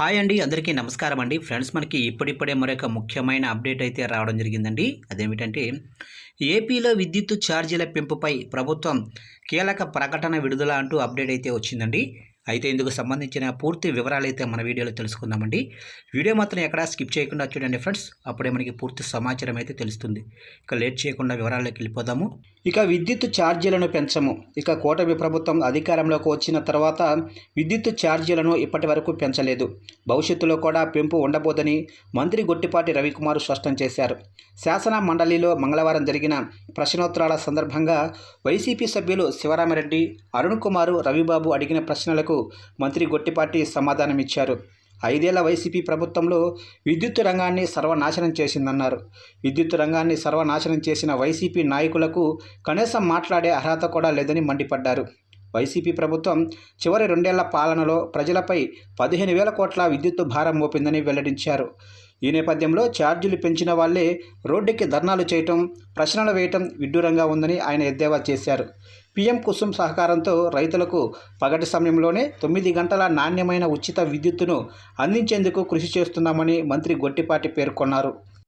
Hi అండి అందరికీ నమస్కారం అండి. ఫ్రెండ్స్ మనకి ఇప్పుడిప్పుడే మరొక ముఖ్యమైన అప్డేట్ అయితే రావడం జరిగిందండి. అదేమిటంటే ఏపీలో విద్యుత్ ఛార్జీల పెంపుపై ప్రభుత్వం కీలక ప్రకటన విడుదల అంటూ అప్డేట్ అయితే వచ్చిందండి. అయితే ఇందుకు సంబంధించిన పూర్తి వివరాలు అయితే మన వీడియోలో తెలుసుకుందామండి. వీడియో మాత్రం ఎక్కడా స్కిప్ చేయకుండా చూడండి ఫ్రెండ్స్. అప్పుడే మనకి పూర్తి సమాచారం అయితే తెలుస్తుంది. ఇక లేట్ చేయకుండా వివరాల్లోకి వెళ్ళిపోదాము. ఇక విద్యుత్ ఛార్జీలను పెంచము. ఇక కూటమి ప్రభుత్వం అధికారంలోకి వచ్చిన తర్వాత విద్యుత్ ఛార్జీలను ఇప్పటి వరకు పెంచలేదు. భవిష్యత్తులో కూడా పెంపు ఉండబోదని మంత్రి గొట్టిపాటి రవికుమార్ స్పష్టం చేశారు. శాసన మండలిలో మంగళవారం జరిగిన ప్రశ్నోత్తరాల సందర్భంగా వైసీపీ సభ్యులు శివరామరెడ్డి అరుణ్ కుమారు రవిబాబు అడిగిన ప్రశ్నలకు మంత్రి గొట్టిపాటి సమాధానమిచ్చారు. ఐదేళ్ళ వైసీపీ ప్రభుత్వంలో విద్యుత్ రంగాన్ని సర్వనాశనం చేసిందన్నారు. విద్యుత్ రంగాన్ని సర్వనాశనం చేసిన వైసీపీ నాయకులకు కనీసం మాట్లాడే అర్హత కూడా లేదని మండిపడ్డారు. వైసీపీ ప్రభుత్వం చివరి రెండేళ్ళ పాలనలో ప్రజలపై పదిహేను వేల కోట్ల విద్యుత్ భారం మోపిందని వెల్లడించారు. ఈ నేపథ్యంలో ఛార్జీలు పెంచిన వాళ్ళే రోడ్డుకి ధర్నాలు చేయటం ప్రశ్నలు వేయటం విడ్డూరంగా ఉందని ఆయన ఎద్దేవా చేశారు. పీఎం కుసుమ్ సహకారంతో రైతులకు పగటి సమయంలోనే తొమ్మిది గంటల నాణ్యమైన ఉచిత విద్యుత్తును అందించేందుకు కృషి చేస్తున్నామని మంత్రి గొట్టిపాటి పేర్కొన్నారు.